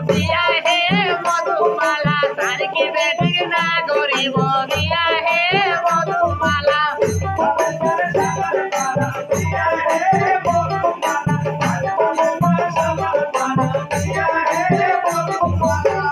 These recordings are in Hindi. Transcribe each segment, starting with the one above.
बोगिया है मधुमाला। सारखी बेटी ना गोरी बोगिया है मधुमाला।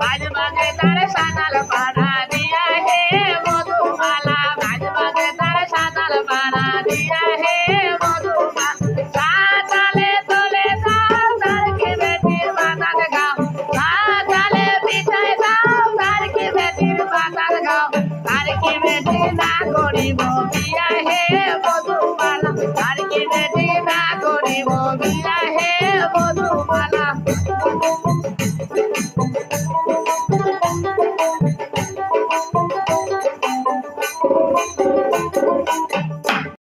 बाज तारे सानल है मधुमाला। तारे सानल पाना दिया है না করিব বিয়া হে মধুমালা আর কিনে না করিব বিয়া মধুমালা